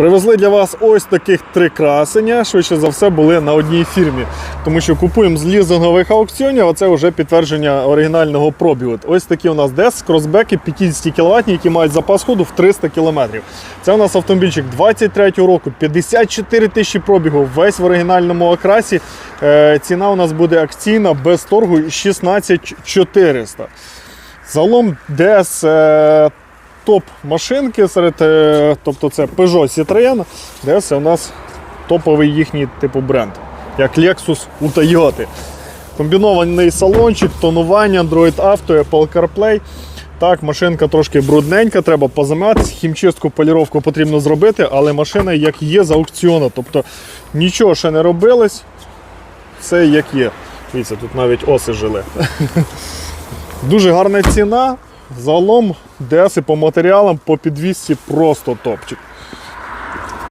Привезли для вас ось таких три красення. Швидше за все були на одній фірмі. Тому що купуємо з лізингових аукціонів, а це вже підтвердження оригінального пробігу. Ось такі у нас DES кросбеки 50 кВт, які мають запас ходу в 300 км. Це у нас автомобільчик 23 року, 54 тисячі пробігу, весь в оригінальному окрасі. Е, ціна у нас буде акційна без торгу 16 400. Загалом DS е, топ машинки серед, е, тобто це Peugeot Citroën, DS це у нас топовий їхній типу бренд, як Lexus у Toyota. Комбінований салончик, тонування, Android Auto, Apple CarPlay. Так, машинка трошки брудненька, треба позаматися, хімчистку, поліровку потрібно зробити, але машина як є з аукціону. Тобто нічого ще не робилось, все як є. Дивіться, тут навіть оси жили. Дуже гарна ціна. Загалом деси по матеріалам, по підвісці просто топчик.